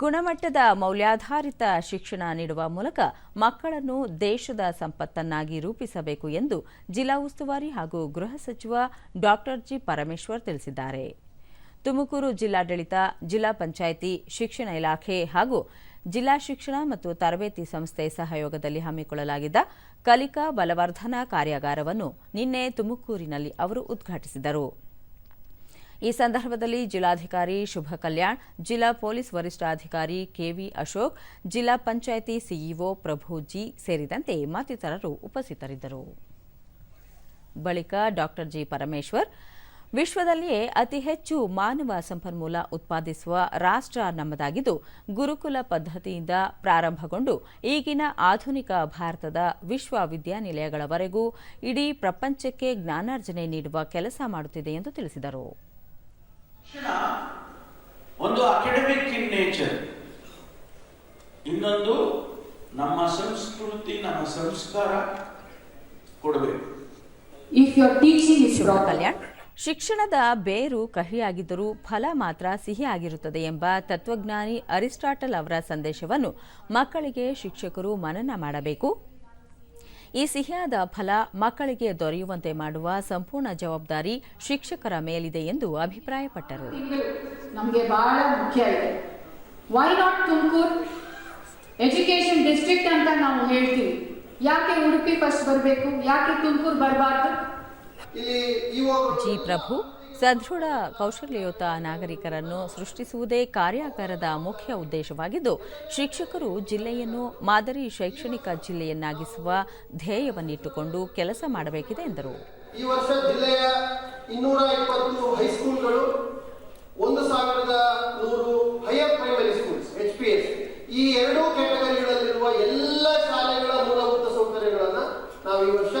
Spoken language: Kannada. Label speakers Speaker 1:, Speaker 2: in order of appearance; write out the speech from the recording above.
Speaker 1: ಗುಣಮಟ್ಟದ ಮೌಲ್ಯಾಧಾರಿತ ಶಿಕ್ಷಣ ನೀಡುವ ಮೂಲಕ ಮಕ್ಕಳನ್ನು ದೇಶದ ಸಂಪತ್ತನ್ನಾಗಿ ರೂಪಿಸಬೇಕು ಎಂದು ಜಿಲ್ಲಾ ಉಸ್ತುವಾರಿ ಹಾಗೂ ಗೃಹ ಸಚಿವ ಡಾಕ್ಟರ್ ಜಿ ಪರಮೇಶ್ವರ್ ತಿಳಿಸಿದ್ದಾರೆ. ತುಮಕೂರು ಜಿಲ್ಲಾಡಳಿತ, ಜಿಲ್ಲಾ ಪಂಚಾಯಿತಿ, ಶಿಕ್ಷಣ ಇಲಾಖೆ ಹಾಗೂ ಜಿಲ್ಲಾ ಶಿಕ್ಷಣ ಮತ್ತು ತರಬೇತಿ ಸಂಸ್ಥೆ ಸಹಯೋಗದಲ್ಲಿ ಹಮ್ಮಿಕೊಳ್ಳಲಾಗಿದ್ದ ಕಲಿಕಾ ಬಲವರ್ಧನಾ ಕಾರ್ಯಾಗಾರವನ್ನು ನಿನ್ನೆ ತುಮಕೂರಿನಲ್ಲಿ ಅವರು ಉದ್ಘಾಟಿಸಿದರು. ಈ ಸಂದರ್ಭದಲ್ಲಿ ಜಿಲ್ಲಾಧಿಕಾರಿ ಶುಭ ಕಲ್ಯಾಣ್, ಜಿಲ್ಲಾ ಪೊಲೀಸ್ ವರಿಷ್ಠಾಧಿಕಾರಿ ಕೆವಿ ಅಶೋಕ್, ಜಿಲ್ಲಾ ಪಂಚಾಯಿತಿ ಸಿಇಒ ಪ್ರಭು ಜಿ ಸೇರಿದಂತೆ ಮತ್ತಿತರರು ಉಪಸ್ಥಿತರಿದ್ದರು. ಬಳಿಕ ಡಾಕ್ಟರ್ ಜಿ ಪರಮೇಶ್ವರ್, ವಿಶ್ವದಲ್ಲಿಯೇ ಅತಿ ಹೆಚ್ಚು ಮಾನವ ಸಂಪನ್ಮೂಲ ಉತ್ಪಾದಿಸುವ ರಾಷ್ಟ್ರ ನಮ್ಮದಾಗಿದ್ದು, ಗುರುಕುಲ ಪದ್ಧತಿಯಿಂದ ಪ್ರಾರಂಭಗೊಂಡು ಈಗಿನ ಆಧುನಿಕ ಭಾರತದ ವಿಶ್ವವಿದ್ಯಾನಿಲಯಗಳವರೆಗೂ ಇಡೀ ಪ್ರಪಂಚಕ್ಕೆ ಜ್ಞಾನಾರ್ಜನೆ ನೀಡುವ ಕೆಲಸ ಮಾಡುತ್ತಿದೆ ಎಂದು ತಿಳಿಸಿದರು.
Speaker 2: ಶಿಕ್ಷಣ ಒಂದು ಅಕಾಡೆಮಿಕ್ ಇನ್ ನೇಚರ್ ಇನ್ನೊಂದು ನಮ್ಮ ಸಂಸ್ಕೃತಿ ನಮ್ಮ ಸಂಸ್ಕಾರ ಕೊಡಬೇಕು.
Speaker 3: If your
Speaker 1: teaching
Speaker 3: is
Speaker 1: Kalyan ಶಿಕ್ಷಣದ ಬೇರು ಕಹಿಯಾಗಿದ್ದರೂ ಫಲ ಮಾತ್ರ ಸಿಹಿಯಾಗಿರುತ್ತದೆ ಎಂಬ ತತ್ವಜ್ಞಾನಿ ಅರಿಸ್ಟಾಟಲ್ ಅವರ ಸಂದೇಶವನ್ನು ಮಕ್ಕಳಿಗೆ ಶಿಕ್ಷಕರು ಮನನ ಮಾಡಬೇಕು. ಈ ಸಿಹಿಯಾದ ಫಲ ಮಕ್ಕಳಿಗೆ ದೊರೆಯುವಂತೆ ಮಾಡುವ ಸಂಪೂರ್ಣ ಜವಾಬ್ದಾರಿ ಶಿಕ್ಷಕರ ಮೇಲಿದೆ ಎಂದು ಅಭಿಪ್ರಾಯಪಟ್ಟರು.
Speaker 3: ನಮಗೆ ಬಹಳ ಮುಖ್ಯ ಇದೆ. Why not Tumakuru? Education district ಅಂತ ನಾವು ಹೇಳ್ತೀವಿ. ಯಾಕೆ ಉಡುಪಿ ಫಸ್ಟ್ ಬರಬೇಕು? ಯಾಕೆ ತುಮಕೂರು ಬರಬಾರ್ದು?
Speaker 1: ಜಿ ಪ್ರಭು ಸದೃಢ ಕೌಶಲ್ಯಯುತ ನಾಗರಿಕರನ್ನು ಸೃಷ್ಟಿಸುವುದೇ ಕಾರ್ಯಾಗಾರದ ಮುಖ್ಯ ಉದ್ದೇಶವಾಗಿದ್ದು, ಶಿಕ್ಷಕರು ಜಿಲ್ಲೆಯನ್ನು ಮಾದರಿ ಶೈಕ್ಷಣಿಕ ಜಿಲ್ಲೆಯನ್ನಾಗಿಸುವ ಧ್ಯೇಯವನ್ನಿಟ್ಟುಕೊಂಡು ಕೆಲಸ ಮಾಡಬೇಕಿದೆ ಎಂದರು.
Speaker 4: ಈ ವರ್ಷ ಜಿಲ್ಲೆಯ ಇನ್ನೂರ ಇಪ್ಪತ್ತು ಹೈಸ್ಕೂಲ್ಗಳು ಒಂದು ಸಾವಿರದ ನೂರು higher primary schools H P S ಈ ಎರಡೂ ಕ್ಯಾಟಗರಿಗಳಲ್ಲಿರುವ ಎಲ್ಲ ಶಾಲೆಗಳ ಮೂಲಭೂತ ಸೌಕರ್ಯಗಳನ್ನು ನಾವು ಈ ವರ್ಷ